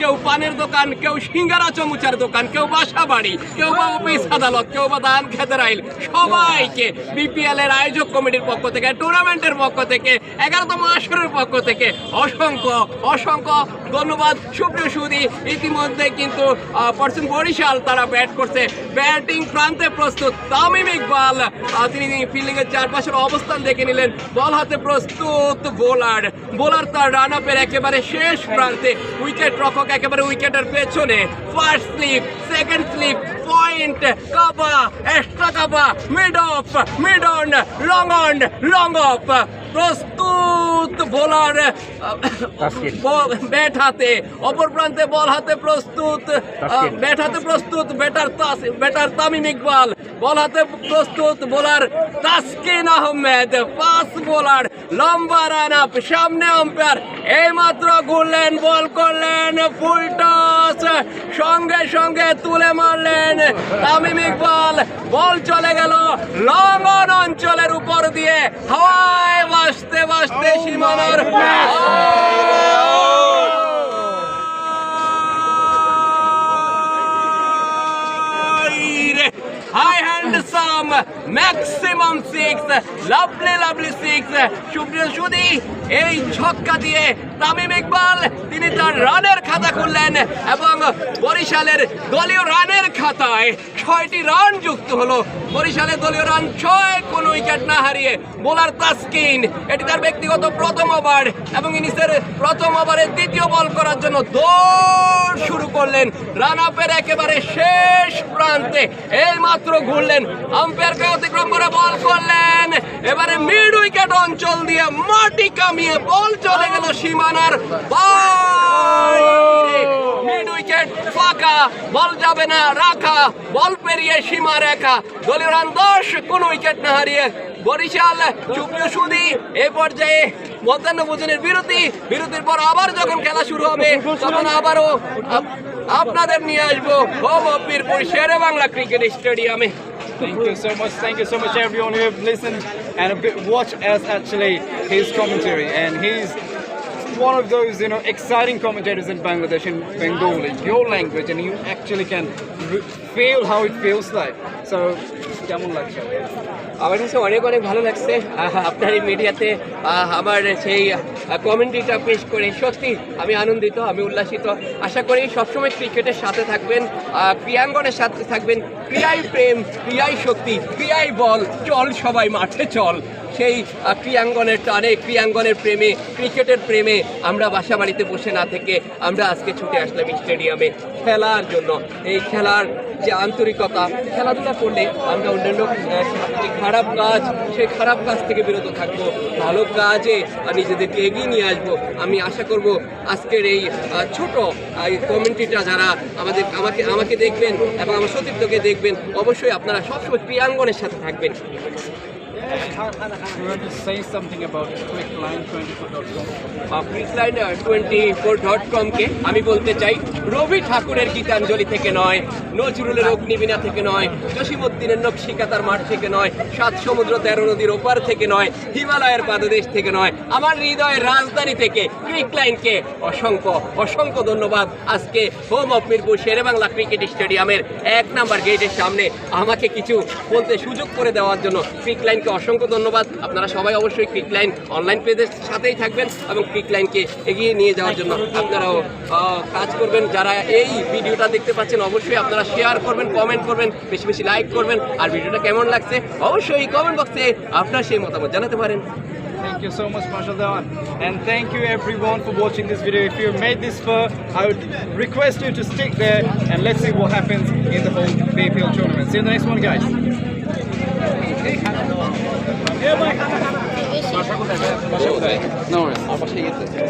কেউ পানের দোকান, কেউ সিঙ্গারা চমুচার দোকান, কেউ বাসা বাড়ি, কেউ বা অফিস আদালত, কেউ বা ধান খেতের আইল। সবাইকে বিপিএল এর আয়োজক কমিটির পক্ষ থেকে টুর্নামেন্টের পক্ষ থেকে, এগারোতম আসরের পক্ষ থেকে অসংখ্য অসংখ্য ধন্যবাদ। সুপ্রিয় সুদী ইতিমধ্যে কিন্তু পার্সন বরিশাল তারা ব্যাট করছে। ব্যাটিং প্রান্তে প্রস্তুত তামিম ইকবাল। তিনি ফিল্ডিং এর চারপাশের অবস্থান দেখে নিলেন। বল হাতে প্রস্তুত বোলার। বোলার তার রান আপের একেবারে শেষ প্রান্তে উইকেট রক্ষক একেবারে উইকেটের পেছনে। First slip second slip point cover extra cover mid off mid on long on long off প্রস্তুত বোলার ব্যাট হাতে অপর প্রান্তে বল হাতে প্রস্তুত। ব্যাট হাতে প্রস্তুত ব্যাটার তাস ব্যাটার তামিম ইকবাল। বল হাতে প্রস্তুত bowler Taskin Ahmed. Pace bowler লম্বা রান আপ সামনে আম্পায়ার এইমাত্র ঘুরলেন বল করলেন ফুল টস সঙ্গে সঙ্গে তুলে মারলেন তামিম ইকবাল। বল চলে গেল লঙ্গন অঞ্চলের উপর দিয়ে। হাওয়ায় বাসতে বাসতে সীমানার maximum six lovely lovely six সুপ্রিয় সুদি, এই ছক্কা দিয়ে তামিম ইকবাল, তিনি তার রানের খাতা খুললেন এবং বরিশালের দলীয় রানের খাতায় ছয়টি রান যুক্ত হলো। বরিশালের দলীয় রান ছয়, কোনো উইকেট না হারিয়ে বোলার তাসকিন। এটি তার ব্যক্তিগত প্রথম ওভার এবং ইনিংসের প্রথম ওভারে দ্বিতীয় বল করার জন্য দৌড় শুরু করলেন। রান আপের একেবারে শেষ প্রান্তে এই মাত্র ঘুরলেন আম্পায়ারকে অতিক্রম করে বল করলেন। এবারে মিড উইকেট অঞ্চল দিয়ে মাটি কামিয়ে বল চলে গেল সীমানার। মিড উইকেট ফাঁকা বল যাবে না রাখা বল পেরিয়ে সীমা রেখা দলীয় রান দশ কোন উইকেট না হারিয়ে বরিশাল সুপ্রিয় সুদি এই পর্যায়ে মধ্যাহ্ন ভোজনের বিরতি বিরতির পর আবার যখন খেলা শুরু হবে তখন আবারও আপনাদের নিয়ে আসব home of Mirpur Shere Bangla cricket স্টেডিয়ামে Thank you so much. Thank you so much, everyone who have listened and a bit watch as actually his commentary. And he's one of those, you know, exciting commentators in Bangladesh in Bengali, your language, and you actually can feel how it feels like. So, কেমন লাগছে? আমার কাছে অনেক অনেক ভালো লাগছে। আপনার এই মিডিয়াতে আমার সেই কমেন্ট্রিটা পেশ করে সত্যি আমি আনন্দিত আমি উল্লাসিত। আশা করি সবসময় ক্রিকেটের সাথে থাকবেন ক্রিয়াঙ্গনের সাথে থাকবেন। ক্রিয়াই প্রেম ক্রিয়াই শক্তি ক্রিয়াই বল চল সবাই মাঠে চল। সেই ক্রিয়াঙ্গনের টানে ক্রিয়াঙ্গনের প্রেমে, ক্রিকেটের প্রেমে আমরা বাসা বাড়িতে বসে না থেকে আমরা আজকে ছুটে আসলাম স্টেডিয়ামে খেলার জন্য। এই খেলার যে আন্তরিকতা, খেলাধুলা করলে আমরা অন্যান্য যে খারাপ কাজ, সেই খারাপ কাজ থেকে বিরত থাকব, ভালো কাজে নিজেদেরকে এগিয়ে নিয়ে আসব। আমি আশা করব আজকের এই ছোট কমেন্ট্রিটা যারা আমাদের, আমাকে আমাকে দেখবেন এবং আমার সতীর্থকে দেখবেন, অবশ্যই আপনারা সবসময় ক্রিয়াঙ্গনের সাথে থাকবেন। You want to say something about quickline24.com? ফ্রিজলাইনার টোয়েন্টি ফোর ডট কমকে আমি বলতে চাই রবি ঠাকুরের গীতাঞ্জলি থেকে নয় নজরুলের অগ্নিবীণা থেকে নয় জসিমুদ্দিনের নকশিকাতার মাঠ থেকে নয় সাত সমুদ্র তেরো নদীর ওপার থেকে নয় হিমালয়ের পাদদেশ থেকে নয় আমার হৃদয়ের রাজধানী থেকে ক্রিকলাইনকে অসংখ্য অসংখ্য ধন্যবাদ আজকে home of Mirpur Shere Bangla cricket স্টেডিয়ামের এক নাম্বার গেটের সামনে আমাকে কিছু বলতে সুযোগ করে দেওয়ার জন্য ক্রিকলাইনকে অসংখ্য ধন্যবাদ আপনারা সবাই অবশ্যই ক্রিকলাইন অনলাইন পেজের সাথেই থাকবেন এবং ক্রিকলাইনকে এগিয়ে নিয়ে যাওয়ার জন্য আপনারাও কাজ করবেন যারা এই ভিডিওটা দেখতে পাচ্ছেন অবশ্যই আপনারা শেয়ার করবেন কমেন্ট করবেন বেশি বেশি লাইক করবেন আর ভিডিওটা কেমন লাগছে অবশ্যই কমেন্ট বক্সে আপনার সেই মতামত জানাতে পারেন Thank you so much, Marshall Dewan. And thank you everyone for watching this video. If you made this far, I would request you to stick there and let's see what happens in the whole BPL tournament. See you in the next one, guys. Worries.